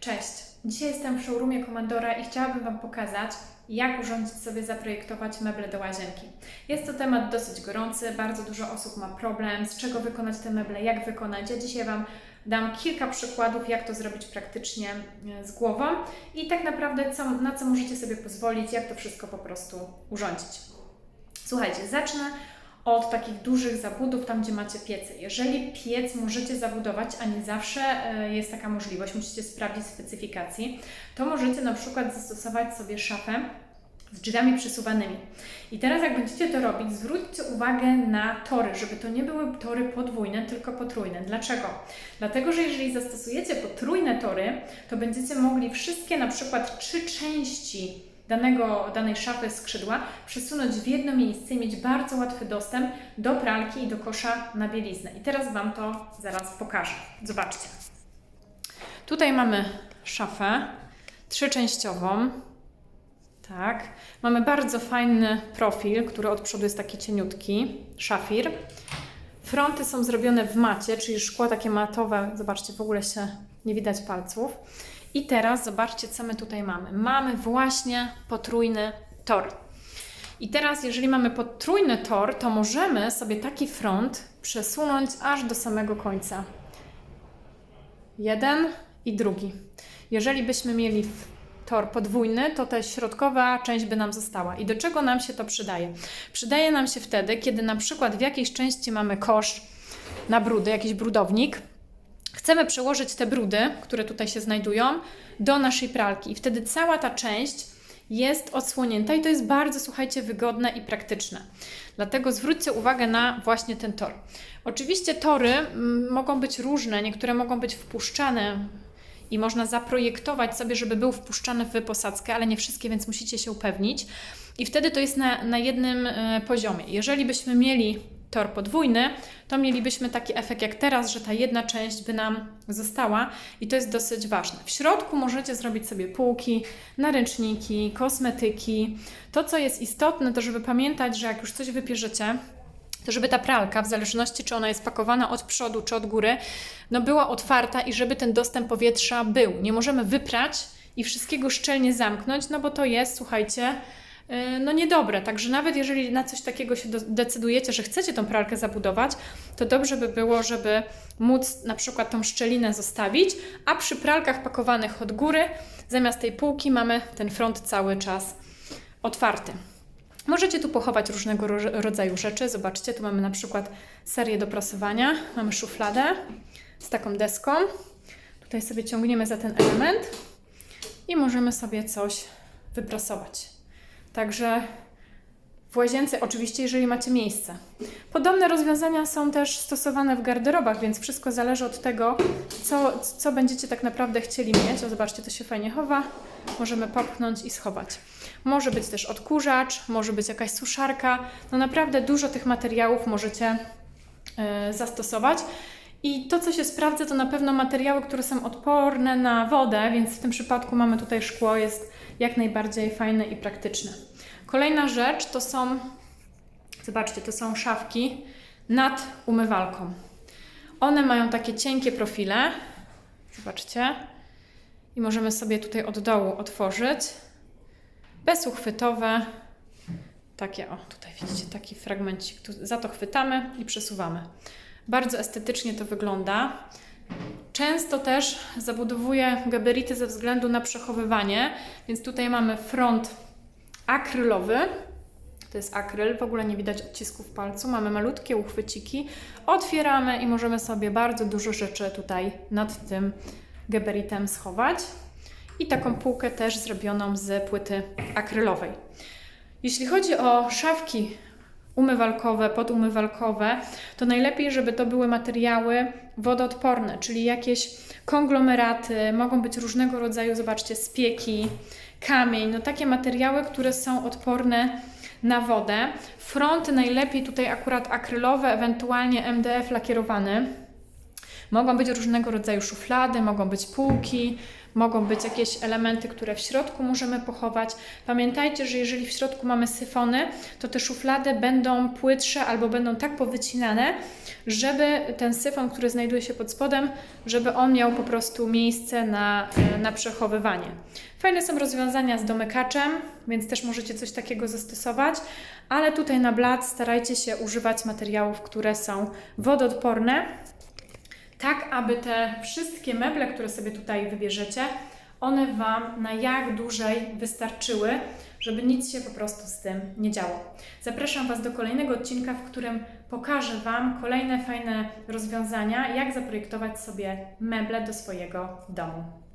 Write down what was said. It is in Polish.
Cześć! Dzisiaj jestem w showroomie Komandora i chciałabym Wam pokazać, jak urządzić sobie, zaprojektować meble do łazienki. Jest to temat dosyć gorący, bardzo dużo osób ma problem, z czego wykonać te meble, jak wykonać. Ja dzisiaj Wam dam kilka przykładów, jak to zrobić praktycznie e, z głową i tak naprawdę co, na co możecie sobie pozwolić, jak to wszystko po prostu urządzić. Słuchajcie, zacznę od takich dużych zabudów, tam gdzie macie piece. Jeżeli piec możecie zabudować, a nie zawsze e, jest taka możliwość, musicie sprawdzić specyfikacji, to możecie na przykład zastosować sobie szafę z drzwiami przesuwanymi. I teraz jak będziecie to robić, zwróćcie uwagę na tory, żeby to nie były tory podwójne, tylko potrójne. Dlaczego? Dlatego, że jeżeli zastosujecie potrójne tory, to będziecie mogli wszystkie na przykład trzy części danego, danej szafy skrzydła przesunąć w jedno miejsce i mieć bardzo łatwy dostęp do pralki i do kosza na bieliznę. I teraz Wam to zaraz pokażę. Zobaczcie. Tutaj mamy szafę trzyczęściową. Tak. Mamy bardzo fajny profil, który od przodu jest taki cieniutki, szafir. Fronty są zrobione w macie, czyli szkło takie matowe. Zobaczcie, w ogóle się nie widać palców. I teraz zobaczcie, co my tutaj mamy. Mamy właśnie potrójny tor. I teraz, jeżeli mamy potrójny tor, to możemy sobie taki front przesunąć aż do samego końca. Jeden i drugi. Jeżeli byśmy mieli tor podwójny, to ta środkowa część by nam została. I do czego nam się to przydaje? Przydaje nam się wtedy, kiedy na przykład w jakiejś części mamy kosz na brudy, jakiś brudownik, chcemy przełożyć te brudy, które tutaj się znajdują, do naszej pralki. I wtedy cała ta część jest odsłonięta i to jest bardzo, słuchajcie, wygodne i praktyczne. Dlatego zwróćcie uwagę na właśnie ten tor. Oczywiście tory mm, mogą być różne, niektóre mogą być wpuszczane i można zaprojektować sobie, żeby był wpuszczany w posadzkę, ale nie wszystkie, więc musicie się upewnić. I wtedy to jest na, na jednym e, poziomie. Jeżeli byśmy mieli tor podwójny, to mielibyśmy taki efekt jak teraz, że ta jedna część by nam została i to jest dosyć ważne. W środku możecie zrobić sobie półki, naręczniki, kosmetyki. To, co jest istotne, to żeby pamiętać, że jak już coś wypierzecie, to żeby ta pralka, w zależności czy ona jest pakowana od przodu czy od góry, no była otwarta i żeby ten dostęp powietrza był. Nie możemy wyprać i wszystkiego szczelnie zamknąć, no bo to jest, słuchajcie, no niedobre. Także nawet jeżeli na coś takiego się decydujecie, że chcecie tą pralkę zabudować, to dobrze by było, żeby móc na przykład tą szczelinę zostawić, a przy pralkach pakowanych od góry, zamiast tej półki mamy ten front cały czas otwarty. Możecie tu pochować różnego ro- rodzaju rzeczy. Zobaczcie, tu mamy na przykład serię do prasowania. Mamy szufladę z taką deską. Tutaj sobie ciągniemy za ten element i możemy sobie coś wyprasować. Także w łazience, oczywiście, jeżeli macie miejsce. Podobne rozwiązania są też stosowane w garderobach, więc wszystko zależy od tego, co, co będziecie tak naprawdę chcieli mieć. O, zobaczcie, to się fajnie chowa. Możemy popchnąć i schować. Może być też odkurzacz, może być jakaś suszarka. No naprawdę dużo tych materiałów możecie e, zastosować. I to, co się sprawdza, to na pewno materiały, które są odporne na wodę, więc w tym przypadku mamy tutaj szkło, jest jak najbardziej fajne i praktyczne. Kolejna rzecz to są, zobaczcie, to są szafki nad umywalką. One mają takie cienkie profile, zobaczcie, i możemy sobie tutaj od dołu otworzyć. Bezuchwytowe, takie, o tutaj widzicie, taki fragmencik, tu za to chwytamy i przesuwamy. Bardzo estetycznie to wygląda. Często też zabudowuję gabaryty ze względu na przechowywanie, więc tutaj mamy front akrylowy. To jest akryl, w ogóle nie widać odcisków palcu. Mamy malutkie uchwyciki. Otwieramy i możemy sobie bardzo dużo rzeczy tutaj nad tym gabaritem schować. I taką półkę też zrobioną z płyty akrylowej. Jeśli chodzi o szafki umywalkowe, podumywalkowe, to najlepiej, żeby to były materiały wodoodporne, czyli jakieś konglomeraty, mogą być różnego rodzaju, zobaczcie, spieki, kamień, no takie materiały, które są odporne na wodę. Fronty najlepiej tutaj akurat akrylowe, ewentualnie MDF lakierowany. Mogą być różnego rodzaju szuflady, mogą być półki, mogą być jakieś elementy, które w środku możemy pochować. Pamiętajcie, że jeżeli w środku mamy syfony, to te szuflady będą płytsze albo będą tak powycinane, żeby ten syfon, który znajduje się pod spodem, żeby on miał po prostu miejsce na, na przechowywanie. Fajne są rozwiązania z domykaczem, więc też możecie coś takiego zastosować, ale tutaj na blat starajcie się używać materiałów, które są wodoodporne, tak aby te wszystkie meble, które sobie tutaj wybierzecie, one Wam na jak dłużej wystarczyły, żeby nic się po prostu z tym nie działo. Zapraszam Was do kolejnego odcinka, w którym pokażę Wam kolejne fajne rozwiązania, jak zaprojektować sobie meble do swojego domu.